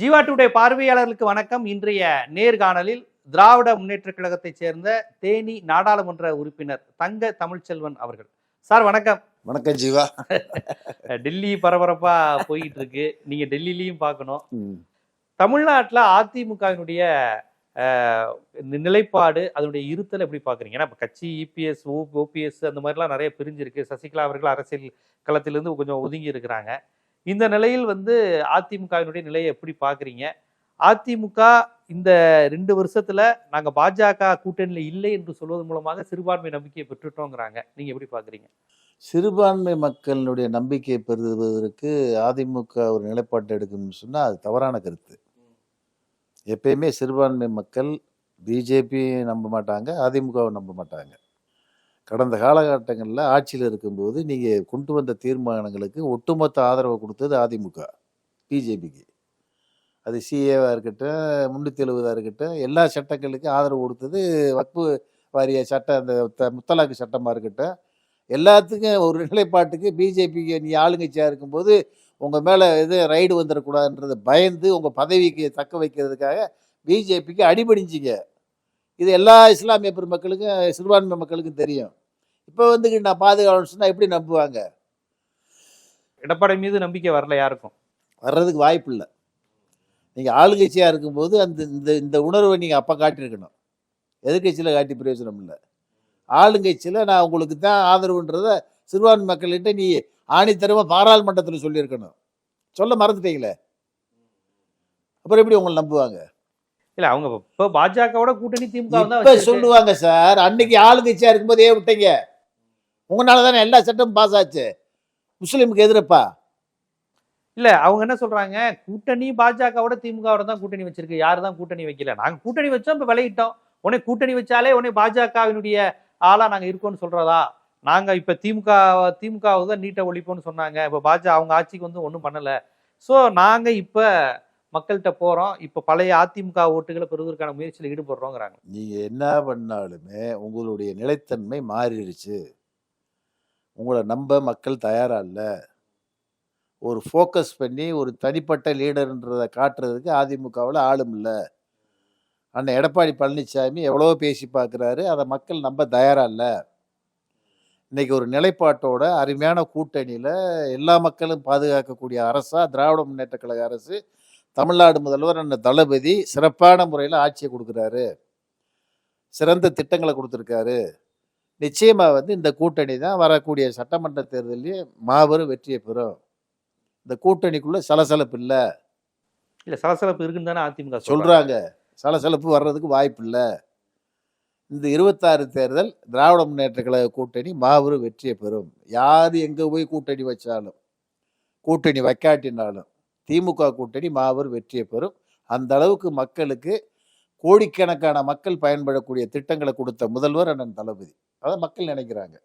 Jeeva today பார்வையாளர்களுக்கு வணக்கம். இன்றைய நேர்காணலில் திராவிட முன்னேற்ற கழகத்தைச் சேர்ந்த தேனி நாடாளுமன்ற உறுப்பினர் தங்க தமிழ்ச்செல்வன் அவர்கள். சார் வணக்கம். வணக்கம் ஜீவா. டெல்லி பரபரப்பா போயிட்டு இருக்கு நீங்க டெல்லிலையும் பார்க்கணும். தமிழ்நாட்டுல அதிமுகவினுடைய நிலைப்பாடு அதனுடைய இருத்தல் எப்படி பாக்குறீங்க ஏன்னா கட்சி இபிஎஸ் ஓபிஎஸ் அந்த மாதிரிலாம் நிறைய பிரிஞ்சிருக்கு. சசிகலா அவர்கள் அரசியல் களத்திலிருந்து கொஞ்சம் ஒதுங்கி இருக்கிறாங்க. இந்த நிலையில் வந்து அதிமுகவினுடைய நிலையை எப்படி பார்க்குறீங்க? அதிமுக இந்த ரெண்டு வருஷத்துல நாங்க பாஜக கூட்டணியில் இல்லை என்று சொல்வதன் மூலமாக சிறுபான்மை நம்பிக்கையை பெற்றுட்டோங்கிறாங்க. நீங்க எப்படி பாக்குறீங்க சிறுபான்மை மக்களினுடைய நம்பிக்கையை பெறுவதற்கு அதிமுக ஒரு நிலைப்பாட்டை எடுக்கணும்னு சொன்னால் அது தவறான கருத்து. எப்பயுமே சிறுபான்மை மக்கள் பிஜேபி நம்ப மாட்டாங்க அதிமுகவை நம்ப மாட்டாங்க. கடந்த காலகட்டங்களில் ஆட்சியில் இருக்கும்போது நீங்கள் கொண்டு வந்த தீர்மானங்களுக்கு ஒட்டுமொத்த ஆதரவை கொடுத்தது அதிமுக பிஜேபிக்கு. அது சிஏவாக இருக்கட்டும் முன்னூற்றி எழுபதாக இருக்கட்டும் எல்லா சட்டங்களுக்கும் ஆதரவு கொடுத்தது வக்பு வாரிய சட்டம் அந்த த- முத்தலாக்கு சட்டமாக இருக்கட்டும். எல்லாத்துக்கும் ஒரு நிலைப்பாட்டுக்கு பிஜேபிக்கு நீ ஆளுங்கட்சியாக இருக்கும்போது உங்கள் மேலே இது ரைடு வந்துடக்கூடாதுன்றது பயந்து உங்கள் பதவிக்கு தக்க வைக்கிறதுக்காக பிஜேபிக்கு அடிபடிஞ்சிங்க இது எல்லா இஸ்லாமிய பெருமக்களுக்கும் சிறுபான்மை மக்களுக்கும் தெரியும். இப்போ வந்துக்கிட்டு நான் பாதுகாப்பு சொன்னால் எப்படி நம்புவாங்க? எடப்பாடி மீது நம்பிக்கை வரல யாருக்கும். வர்றதுக்கு வாய்ப்பு இல்லை. நீங்கள் ஆளுங்கட்சியாக இருக்கும்போது அந்த இந்த இந்த உணர்வை நீங்கள் அப்போ காட்டியிருக்கணும். எதிர்கட்சியில் காட்டி பிரயோஜனம் இல்லை. ஆளுங்கட்சியில் நான் உங்களுக்கு தான் ஆதரவுன்றத சிறுபான்மை மக்கள்கிட்ட நீ ஆணித்தரமாக பாராளுமன்றத்தில் சொல்லியிருக்கணும். சொல்ல மறந்துட்டீங்களே? அப்புறம் எப்படி உங்களை நம்புவாங்க? இல்ல அவங்க இப்ப பாஜகவோட கூட்டணி திமுக இப்ப. சொல்லுவாங்க சார் அன்னைக்கு ஆளுங்கட்சியா இருக்கும்போது ஏன் விட்டீங்க. உங்களால தானே எல்லா சட்டமும் பாஸ் ஆச்சு. முஸ்லீமுக்கு எதிரப்பா? இல்ல அவங்க என்ன சொல்றாங்க? கூட்டணி பாஜகவோட திமுகவோட தான் கூட்டணி வச்சிருக்கு. யாரு தான் கூட்டணி வைக்கல? நாங்க கூட்டணி வச்சோம் இப்ப விலகிட்டோம். உடனே கூட்டணி வச்சாலே உடனே பாஜகவினுடைய ஆளா நாங்க இருக்கோம்னு சொல்றதா? நாங்க இப்ப திமுக திமுக தான் நீட்டை ஒழிப்போம்னு சொன்னாங்க. இப்ப பாஜக அவங்க ஆட்சிக்கு வந்து ஒண்ணும் பண்ணல. சோ நாங்க இப்ப மக்கள்கிட்ட போகிறோம் இப்போ பழைய அதிமுக ஓட்டுகளை பெறுவதற்கான முயற்சியில் ஈடுபடுறோங்கிறாங்க. நீங்கள் என்ன பண்ணாலுமே உங்களுடைய நிலைத்தன்மை மாறிடுச்சு. உங்களை நம்ப மக்கள் தயாராக இல்லை. ஒரு ஃபோக்கஸ் பண்ணி ஒரு தனிப்பட்ட லீடர்ன்றதை காட்டுறதுக்கு அதிமுகவில் ஆளும் இல்லை. அண்ணன் எடப்பாடி பழனிசாமி எவ்வளவோ பேசி பார்க்குறாரு. அதை மக்கள் நம்ப தயாராக இல்லை. இன்னைக்கு ஒரு நிலைப்பாட்டோட அருமையான கூட்டணியில் எல்லா மக்களும் பாதுகாக்கக்கூடிய அரசாக திராவிட முன்னேற்ற கழக அரசு தமிழ்நாடு முதல்வர் அண்ணன் தளபதி சிறப்பான முறையில் ஆட்சியை கொடுக்குறாரு. சிறந்த திட்டங்களை கொடுத்துருக்காரு. நிச்சயமா வந்து இந்த கூட்டணி தான் வரக்கூடிய சட்டமன்ற தேர்தலையே மாபெரும் வெற்றியை பெறும். இந்த கூட்டணிக்குள்ள சலசலப்பு இல்லை. இல்ல சலசலப்பு இருக்குன்னு தானே அதிமுக சொல்றாங்க. சலசலப்பு வர்றதுக்கு வாய்ப்பு இல்லை. இந்த இருபத்தாறு தேர்தல் திராவிட முன்னேற்ற கழக கூட்டணி மாபெரும் வெற்றியை பெறும். யார் எங்கே போய் கூட்டணி வச்சாலும் கூட்டணி வைக்காட்டினாலும் திமுக கூட்டணி மாபெரும் வெற்றியை பெறும். அந்த அளவுக்கு மக்களுக்கு கோடிக்கணக்கான மக்கள் பயன்படக்கூடிய திட்டங்களை கொடுத்த முதல்வர் அண்ணன் தளபதி. அதை மக்கள் நினைக்கிறாங்க.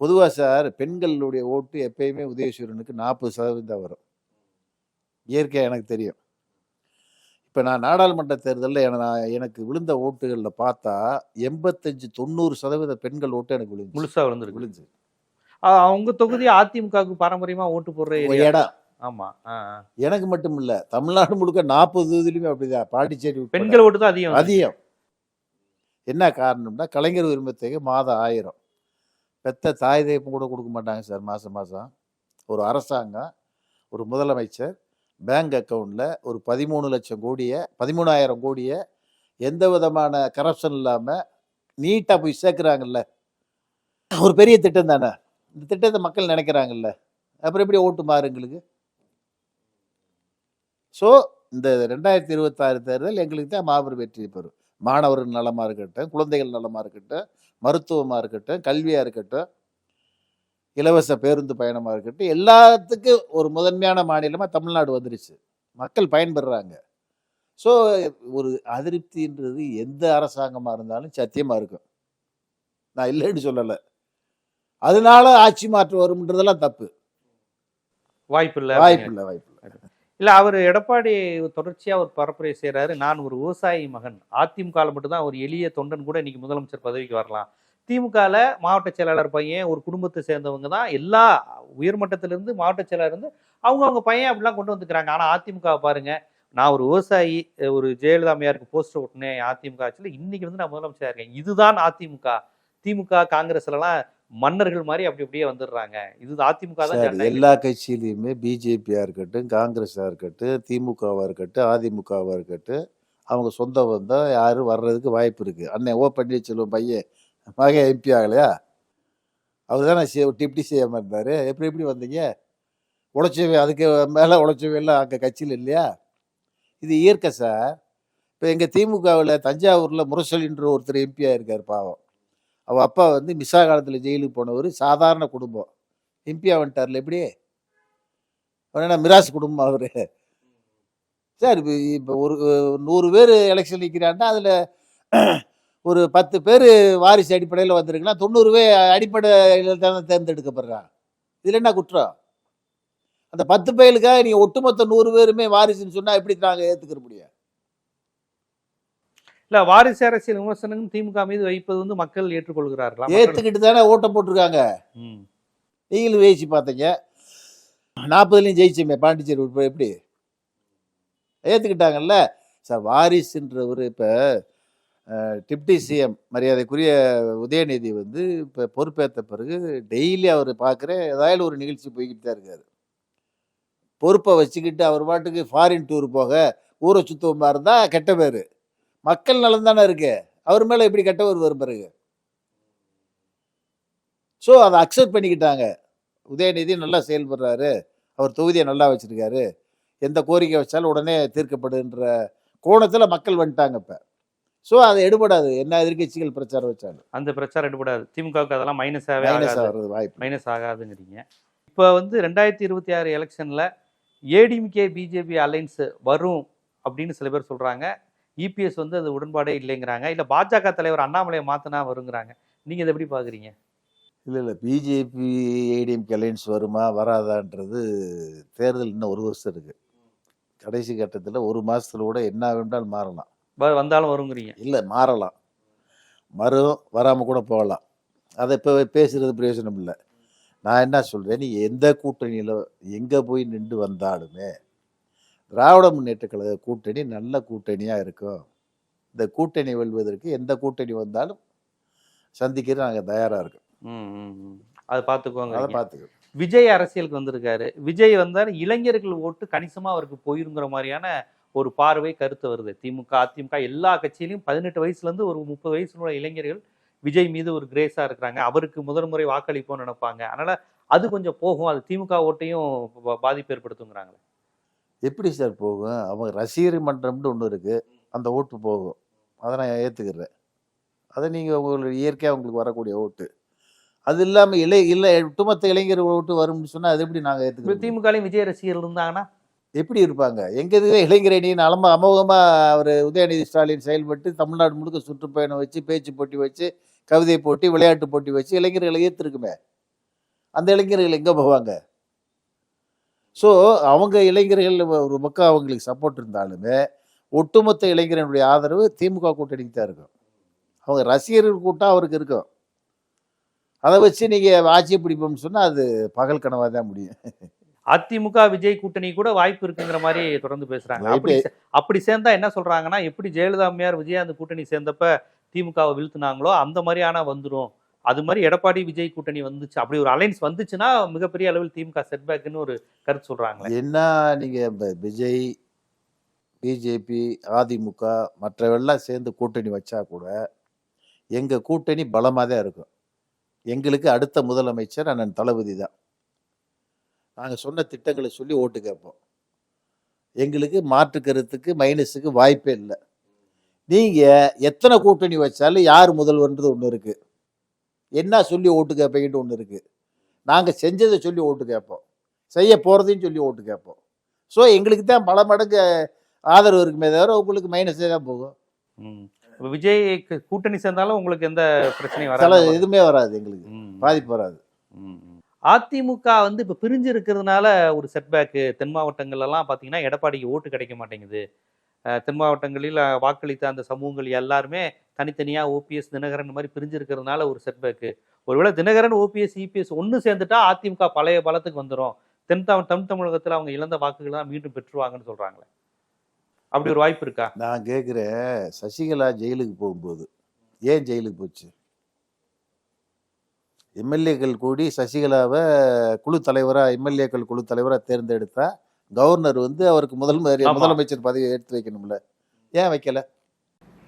பொதுவாக சார் பெண்களுடைய ஓட்டு எப்பயுமே உதயசூரனுக்கு நாற்பது சதவீதம் வரும். இயற்கையாக எனக்கு தெரியும். இப்போ நான் நாடாளுமன்ற தேர்தலில் என எனக்கு விழுந்த ஓட்டுகளில் பார்த்தா எண்பத்தஞ்சு தொண்ணூறு சதவீத பெண்கள் ஓட்டு எனக்கு விழுந்து முழுசா விழுந்திருக்கு. விழுந்து அவங்க தொகுதி அதிமுகவுக்கு பாரம்பரியமா ஓட்டு போடுற. இடம். ஆமா ஆ, ஆ. எனக்கு மட்டும் இல்லை தமிழ்நாடு முழுக்க நாற்பது இதுலையுமே அப்படிதான் பாண்டிச்சேரி. பெண்கள் ஓட்டு தான் அதிகம். அதிகம். என்ன காரணம்னா கலைஞர் உரிமை தொகை மாதம் ஆயிரம். பெத்த தாய் தயப்பும் கூட கொடுக்க மாட்டாங்க சார் மாதம் மாதம் ஒரு அரசாங்கம் ஒரு முதலமைச்சர் பேங்க் அக்கௌண்ட்டில் ஒரு பதிமூணு லட்சம் கோடியை பதிமூணாயிரம் கோடியை எந்த விதமான கரப்ஷன் இல்லாமல் நீட்டாக போய் சேர்க்குறாங்கல்ல. ஒரு பெரிய திட்டம் தானே. இந்த திட்டத்தை மக்கள் நினைக்கிறாங்கல்ல. அப்புறம் எப்படி ஓட்டு மாறுங்களுக்கு ஸோ இந்த ரெண்டாயிரத்தி இருபத்தாறு தேர்தல் எங்களுக்கு தான் மாபெரும் வெற்றி பெறும். மாணவர்கள் நலமாக இருக்கட்டும் குழந்தைகள் நலமாக இருக்கட்டும் மருத்துவமாக இருக்கட்டும் கல்வியாக இருக்கட்டும் இலவச பேருந்து பயணமாக இருக்கட்டும் எல்லாத்துக்கும் ஒரு முதன்மையான மாநிலமாக தமிழ்நாடு வந்துருச்சு. மக்கள் பயன்பெறுறாங்க ஸோ ஒரு அதிருப்தின்றது எந்த அரசாங்கமாக இருந்தாலும் சத்தியமாக இருக்கும். நான் இல்லைன்னு சொல்லலை. அதனால ஆட்சி மாற்றம் வரும்ன்றதெல்லாம் தப்பு. வாய்ப்பு இல்ல வாய்ப்பு இல்லை அவர் எடப்பாடி தொடர்ச்சியாக ஒரு பரப்புரை செய்கிறாரு நான் ஒரு விவசாயி மகன். அதிமுகவில் மட்டும்தான் ஒரு எளிய தொண்டன் கூட இன்னைக்கு முதலமைச்சர் பதவிக்கு வரலாம். திமுகவில் மாவட்ட செயலாளர் பையன் ஒரு குடும்பத்தை சேர்ந்தவங்க தான். எல்லா உயர்மட்டத்திலிருந்து மாவட்ட செயலாளர் இருந்து அவங்க அவங்க பையன் அப்படிலாம் கொண்டு வந்துக்கிறாங்க. ஆனால் அதிமுகவை பாருங்கள் நான் ஒரு விவசாயி ஒரு ஜெயலலிதா அம்மையாருக்கு போஸ்டர் ஒட்டினேன். அதிமுக ஆட்சியில் இன்னைக்கு வந்து நான் முதலமைச்சராக இருக்கேன். இதுதான் அதிமுக. திமுக காங்கிரஸ்ல எல்லாம் மன்னர்கள் மாதிரி அப்படி அப்படியே வந்துடுறாங்க. இது அதிமுக தான். எல்லா கட்சியிலையுமே பிஜேபியா இருக்கட்டும் காங்கிரஸா இருக்கட்டும் திமுகவா இருக்கட்டும் அதிமுகவா இருக்கட்டும் அவங்க சொந்த பந்தம் யாரும் வர்றதுக்கு வாய்ப்பு இருக்கு. அண்ணன் ஓ பன்னீர்செல்வம் பையன் மகன் எம்பி ஆகலையா? அவர் தானே டிப்டி சிஎம் இருந்தாரு. எப்படி எப்படி வந்தீங்க? உழைச்சவே அதுக்கு மேலே உழைச்சவே எல்லாம் அங்கே கட்சியில் இல்லையா? இது இயற்கை சார். இப்போ எங்கள் திமுகவில் தஞ்சாவூரில் முரசொலின்ற ஒருத்தர் எம்பியாக இருக்கார் பாவம். அவள் அப்பா வந்து மிஸ்ஸா காலத்தில் ஜெயிலுக்கு போனவர் சாதாரண குடும்பம். எம்பியா வந்துட்டார்ல எப்படி என்ன மிராஸ் குடும்பம் அவர்? சார் இப்போ இப்போ ஒரு நூறு பேர் எலெக்ஷன் நிற்கிறான்னா அதில் ஒரு பத்து பேர் வாரிசு அடிப்படையில் வந்திருக்குன்னா தொண்ணூறு பேர் அடிப்படையில் தானே தேர்ந்தெடுக்கப்படுறான் இதில் என்ன குற்றம்? அந்த பத்து பேருக்காக நீங்கள் ஒட்டுமொத்த நூறு பேருமே வாரிசுன்னு சொன்னால் எப்படி நாங்கள் ஏற்றுக்கிற முடியும்? இல்ல வாரிசு அரசியல் விமர்சனம் திமுக மீது வைப்பது வந்து மக்கள் ஏற்றுக்கொள்கிறார்களா? ஏற்றுக்கிட்டு தானே ஓட்டம் போட்டிருக்காங்க. ம். நீங்களும் வேசி பார்த்தீங்க நாற்பதுலையும் ஜெயிச்சோமே பாண்டிச்சேரி உட்பட எப்படி? ஏற்றுக்கிட்டாங்கல்ல சார் வாரிசுன்றவர் இப்போ டிப்டி சிஎம் மரியாதைக்குரிய உதயநிதி வந்து இப்போ பொறுப்பேற்ற பிறகு டெய்லி அவர் பார்க்குற ஏதாவது ஒரு நிகழ்ச்சி போய்கிட்டு தான் இருக்காரு. பொறுப்பை வச்சுக்கிட்டு அவர் பாட்டுக்கு ஃபாரின் டூர் போக ஊரை சுத்தமாக இருந்தால் கெட்ட பேர். மக்கள் நலம் தானே இருக்கு. அவர் மேலே எப்படி கெட்டவர் வரும் பிறகு? ஸோ அதை அக்செப்ட் பண்ணிக்கிட்டாங்க. உதயநிதி நல்லா செயல்படுறாரு. அவர் தொகுதியை நல்லா வச்சிருக்காரு. எந்த கோரிக்கை வச்சாலும் உடனே தீர்க்கப்படுன்ற கோணத்தில் மக்கள் வந்துட்டாங்க இப்போ. ஸோ அதை எடுபடாது. என்ன எதிர்க்கட்சிகள் பிரச்சாரம் வச்சாலும். அந்த பிரச்சாரம் எடுபடாது. திமுகவுக்கு அதெல்லாம் மைனஸ் ஆகாது. ஆகிறது வாய்ப்பு. மைனஸ் ஆகாதுங்கிறீங்க. இப்போ வந்து ரெண்டாயிரத்தி இருபத்தி ஆறு எலெக்ஷனில் ஏடிஎம்கே பிஜேபி அலைன்ஸ் வரும் அப்படின்னு சில பேர் சொல்கிறாங்க இபிஎஸ் வந்து அது உடன்பாடே இல்லைங்கிறாங்க. இல்லை பாஜக தலைவர் அண்ணாமலையை மாற்றினா வருங்கிறாங்க. நீங்கள் இதை எப்படி பார்க்குறீங்க? இல்லை இல்லை. பிஜேபி ஏடிஎம்கே அலைன்ஸ் வருமா வராதான்றது தேர்தல் இன்னும் ஒரு வருஷம் இருக்கு. கடைசி கட்டத்தில் ஒரு மாசத்துல கூட என்ன வேண்டாலும் மாறலாம். வந்தாலும் வருங்கிறீங்க. இல்லை மாறலாம். மறும் வராமல் கூட போகலாம். அதை இப்போ பேசுறது பிரயோஜனம் இல்லை. நான் என்ன சொல்கிறேன் நீ எந்த கூட்டணியில் எங்கே போய் நின்று வந்தாலுமே திராவிட முன்னேற்ற கழக கூட்டணி நல்ல கூட்டணியாக இருக்கும். இந்த கூட்டணி வெல்வதற்கு எந்த கூட்டணி வந்தாலும் சந்திக்கிறது நாங்கள் தயாராக இருக்கோம். அதை பார்த்துக்கோங்க அதை பார்த்துக்கோ விஜய் அரசியலுக்கு வந்திருக்காரு. விஜய் வந்தால் இளைஞர்கள் ஓட்டு கணிசமா அவருக்கு போயிருங்கிற மாதிரியான ஒரு பார்வை கருத்து வருது. திமுக அதிமுக எல்லா கட்சியிலையும் பதினெட்டு வயசுல இருந்து ஒரு முப்பது வயசுல உள்ள இளைஞர்கள் விஜய் மீது ஒரு கிரேஸா இருக்கிறாங்க. அவருக்கு முதல் முறை வாக்களிப்போம்னு நினைப்பாங்க. அதனால அது கொஞ்சம் போகும். அது திமுக ஓட்டையும் பாதிப்பு ஏற்படுத்துங்கிறாங்களே. எப்படி சார் போகும்? அவங்க ரசிகர் மன்றம்னு ஒன்று இருக்குது அந்த ஓட்டு போகும். அதை நான் ஏற்றுக்கிறேன் அதை நீங்கள் உங்களுக்கு இயற்கையாக உங்களுக்கு வரக்கூடிய ஓட்டு. அது இல்லாமல் இளை இல்லை ஒட்டுமொத்த இளைஞர் ஓட்டு வரும்னு சொன்னால் அது எப்படி நாங்கள் ஏற்றுக்கிறோம் திமுகலையும் விஜய் ரசிகர்கள் இருந்தாங்கன்னா? எப்படி இருப்பாங்க? எங்க இதுவே இளைஞரணி நலமா அமோகமாக அவர் உதயநிதி ஸ்டாலின் செயல்பட்டு தமிழ்நாடு முழுக்க சுற்றுப்பயணம் வச்சு பேச்சு போட்டி வச்சு கவிதை போட்டி விளையாட்டு போட்டி வச்சு இளைஞர்களை ஈர்த்திருக்குமே அந்த இளைஞர்கள் எங்கே போவாங்க? ஸோ அவங்க இளைஞர்கள் ஒரு பக்கம் அவங்களுக்கு சப்போர்ட் இருந்தாலுமே ஒட்டுமொத்த இளைஞரனுடைய ஆதரவு திமுக கூட்டணிக்கு தான் இருக்கும். அவங்க ரசிகர்கள் கூட்டம் அவருக்கு இருக்கும். அதை வச்சு நீங்கள் ஆட்சியை பிடிப்போம்னு சொன்னால் அது பகல் கனவாக தான் முடியும். அதிமுக விஜய் கூட்டணி கூட வாய்ப்பு இருக்குங்கிற மாதிரி தொடர்ந்து பேசுறாங்க. அப்படி அப்படி சேர்ந்தா என்ன சொல்றாங்கன்னா எப்படி ஜெயலலிதா அம்மையார் விஜயகாந்த் கூட்டணி சேர்ந்தப்ப திமுகவை வீழ்த்துனாங்களோ அந்த மாதிரியான வந்துரும். அது மாதிரி எடப்பாடி விஜய் கூட்டணி வந்துச்சு. அப்படி ஒரு அலைன்ஸ் வந்துச்சுன்னா மிகப்பெரிய அளவில் திமுக செட்பேக்னு ஒரு கருத்து சொல்றாங்க என்ன நீங்கள் விஜய் பிஜேபி அதிமுக மற்றவெல்லாம் சேர்ந்து கூட்டணி வச்சா கூட எங்கள் கூட்டணி பலமாக தான் இருக்கும். எங்களுக்கு அடுத்த முதலமைச்சர் அண்ணன் தளபதி தான். நாங்கள் சொன்ன திட்டங்களை சொல்லி ஓட்டு கேட்போம். எங்களுக்கு மாற்று கருத்துக்கு மைனஸுக்கு வாய்ப்பே இல்லை. நீங்கள் எத்தனை கூட்டணி வச்சாலும் யார் முதல்வர்ன்றது ஒன்று இருக்குது என்ன சொல்லி ஓட்டு கேட்பீங்கன்னு ஒன்று இருக்குது நாங்கள் செஞ்சதை சொல்லி ஓட்டு கேட்போம். செய்ய போகிறதையும் சொல்லி ஓட்டு கேட்போம். ஸோ எங்களுக்கு தான் பல மடங்கு ஆதரவு இருக்குமே தவிர உங்களுக்கு மைனஸே தான் போகும். விஜய் கூட்டணி சேர்ந்தாலும் உங்களுக்கு எந்த பிரச்சனையும் வராது. எதுவுமே வராது எங்களுக்கு. பாதிப்பு வராது. அதிமுக வந்து இப்ப பிரிஞ்சு இருக்கிறதுனால ஒரு செட்பேக்கு தென் மாவட்டங்கள்ல எல்லாம் பாத்தீங்கன்னா எடப்பாடிக்கு ஓட்டு கிடைக்க மாட்டேங்குது. தென் மாவட்டங்களில் வாக்களித்த அந்த சமூகங்கள் எல்லாருமே தனித்தனியாக ஓபிஎஸ் தினகரன் மாதிரி பிரிஞ்சிருக்கிறதுனால ஒரு செட்பேக்கு ஒருவேளை தினகரன் ஓபிஎஸ் இபிஎஸ் ஒன்று சேர்ந்துட்டா அதிமுக பழைய பலத்துக்கு வந்துடும் தென் தமிழ் தமிழ் தமிழகத்தில் அவங்க இழந்த வாக்குகள் தான் மீண்டும் பெற்றுவாங்கன்னு சொல்கிறாங்களே அப்படி ஒரு வாய்ப்பு இருக்கா? நான் கேட்குறேன் சசிகலா ஜெயிலுக்கு போகும்போது ஏன் ஜெயிலுக்கு போச்சு? எம்எல்ஏக்கள் கூடி சசிகலாவை குழு தலைவராக எம்எல்ஏக்கள் குழு தலைவராக தேர்ந்தெடுத்தா கவர்னர் வந்து அவருக்கு முதல். முதலமைச்சர் பதவியை எடுத்து வைக்கணும்ல. ஏன் வைக்கல?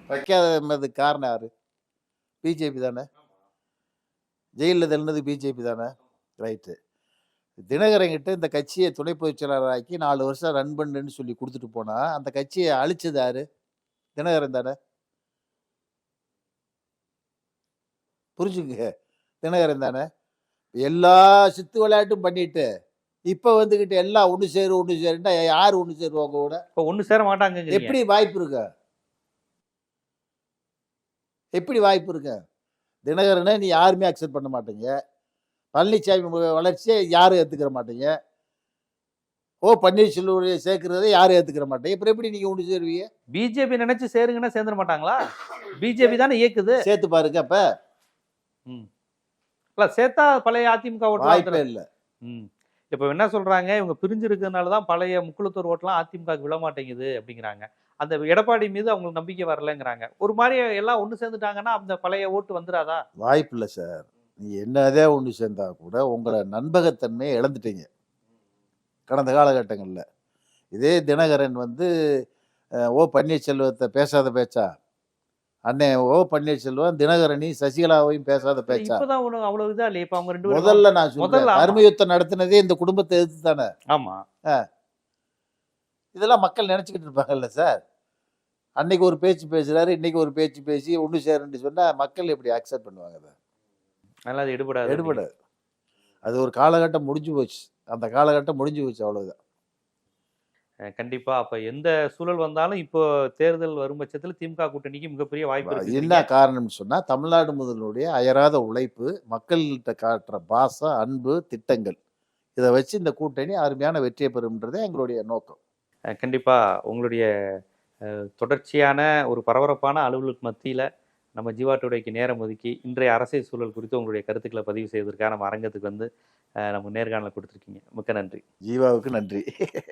வைக்காததுக்கு காரணம் யாரு? பிஜேபி தானே? ஜெயிலில் தள்ளினது பிஜேபி தானே? ரைட்டு தினகரங்கிட்ட இந்த கட்சியை துணை பொதுச் செயலாளராக்கி நாலு வருஷம் ரன் பண்ணுன்னு சொல்லி கொடுத்துட்டு போனா அந்த கட்சியை அழிச்சது யாரு? தினகரன் தானே? புரிஞ்சுங்க தினகரன் தானே? எல்லா சித்து விளையாட்டும் பண்ணிட்டு இப்போ வந்துக்கிட்டு எல்லாம் ஒன்று சேரு ஒன்று சேருன்னா யார் ஒன்று சேருவாங்க கூட? இப்போ ஒண்ணு சேர மாட்டாங்க எப்படி வாய்ப்பு இருக்கு? எப்படி வாய்ப்பு இருக்கு? தினகரனை நீ யாருமே அக்செப்ட் பண்ண மாட்டீங்க. பழனிசாமி மு- வளர்ச்சியை யாரும் ஏற்றுக்கிற மாட்டீங்க. ஓ பன்னீர்செல்வரை சேர்க்கறதை யாரும் ஏற்றுக்கிற மாட்டீங்க. அப்புறம் எப்படி நீங்கள் ஒன்று சேருவீங்க? பிஜேபி நினைச்சு சேருங்கன்னா சேர்ந்துட மாட்டாங்களா? பிஜேபி தானே இயக்குது. சேர்த்து பாருங்க அப்போ. இல்ல சேர்த்தா பழைய அதிமுக வாய்ப்பே இல்லை. ம். இப்போ என்ன சொல்றாங்க? இவங்க பிரிஞ்சிருக்கிறதுனால தான் பழைய முக்குளத்தூர் ஓட்டெல்லாம் அதிமுகவுக்கு விழமாட்டேங்குது அப்படிங்கிறாங்க. அந்த எடப்பாடி மீது அவங்களுக்கு நம்பிக்கை வரலங்கிறாங்க. ஒரு மாதிரி எல்லாம் ஒன்று சேர்ந்துட்டாங்கன்னா அந்த பழைய ஓட்டு வந்துடாதா வாய்ப்பு இல்லை சார். நீ என்னதே ஒன்று சேர்ந்தா கூட உங்களை நண்பகத்தன்மையை இழந்துட்டீங்க. கடந்த காலகட்டங்களில். இதே தினகரன் வந்து ஓ பன்னீர்செல்வத்தை பேசாத பேச்சா? அண்ணே ஓ பன்னீர்செல்வம் தினகரனி சசிகலாவையும் பேசாத பேச்சா? இப்பதான் ஒண்ணு அவ்வளவு இதா இல்லையா இப்ப அவங்க ரெண்டு முதல்ல நான் முதல்ல சொல்றேன் ஆமா. அருமை யுத்தம் நடத்தினதே இந்த குடும்பத்தை எதிர்த்து தானே? ஆமா. இதெல்லாம் மக்கள் நினச்சிக்கிட்டு இருப்பாங்கல்ல சார்? அன்னைக்கு ஒரு பேச்சு பேசுறாரு இன்னைக்கு ஒரு பேச்சு பேசி ஒன்று சேருன்னு சொன்னா மக்கள் எப்படி அக்செப்ட் பண்ணுவாங்க அதை? அதனால அது எடுபடாது. எடுபடாது. அது ஒரு காலகட்டம் முடிஞ்சு போச்சு. அந்த காலகட்டம் முடிஞ்சு போச்சு அவ்வளவுதான். அஹ் கண்டிப்பா. அப்ப எந்த சூழல் வந்தாலும் இப்போ தேர்தல் வரும் பட்சத்துல திமுக கூட்டணிக்கு மிகப்பெரிய வாய்ப்பு என்ன காரணம்னு சொன்னா தமிழ்நாடு முதலுடைய அயராத உழைப்பு மக்கள்கிட்ட காட்டுற பாசம் அன்பு திட்டங்கள். இதை வச்சு இந்த கூட்டணி அருமையான வெற்றியை பெறும்ன்றதே எங்களுடைய நோக்கம். அஹ் கண்டிப்பா. உங்களுடைய தொடர்ச்சியான ஒரு பரபரப்பான அலுவலுக்கு மத்தியில நம்ம ஜீவா டுடேக்கு நேரம் ஒதுக்கி இன்றைய அரசியல் சூழல் குறித்து உங்களுடைய கருத்துக்களை பதிவு செய்வதற்காக நம்ம அரங்கத்துக்கு வந்து நம்ம நேர்காணல் கொடுத்துருக்கீங்க. மிக்க நன்றி. ஜீவாவுக்கு நன்றி.